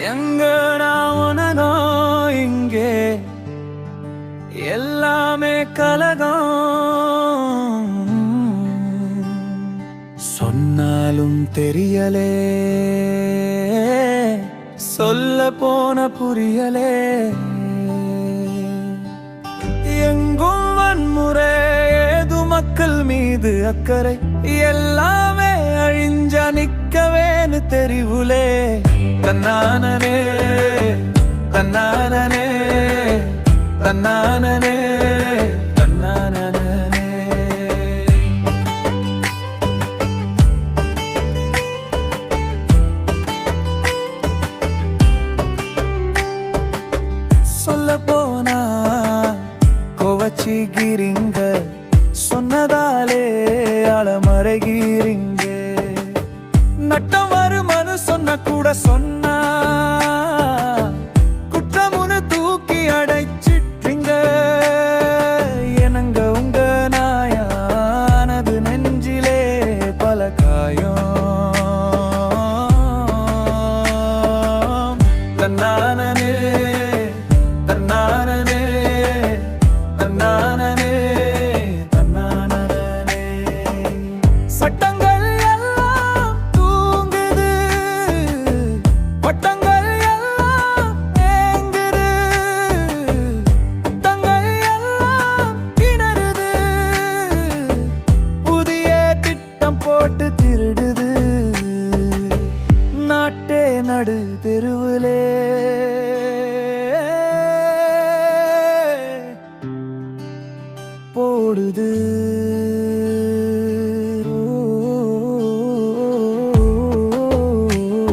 எங்க நான் இங்கே? எல்லாமே கலகம். சொன்னாலும் தெரியலே. சொல்ல போன புரியலே. எங்கும் வன்முறை ஏது மக்கள் மீது அக்கறை? எல்லாமே அழிஞ்ச நிற்கவே நிக்கவேன்னு தெரிவுலே தன்னானனே தன்னானனே தன்னானனே தன்னானனே சொல்ல போனா கோவச்சி கோவச்சிக்கிறீங்க சொன்னதாலே அலமறைகிறீங்க நட்டம் வருமானு சொன்ன கூட சொன்னா. குற்றமுன்னு தூக்கி அடைச்சிட்டீங்க எனங்க உங்க நாயானது நெஞ்சிலே பல காயம். தன்னானனே போட்டு திருடுது. நாட்டே நடு தெருவிலே. போடுது.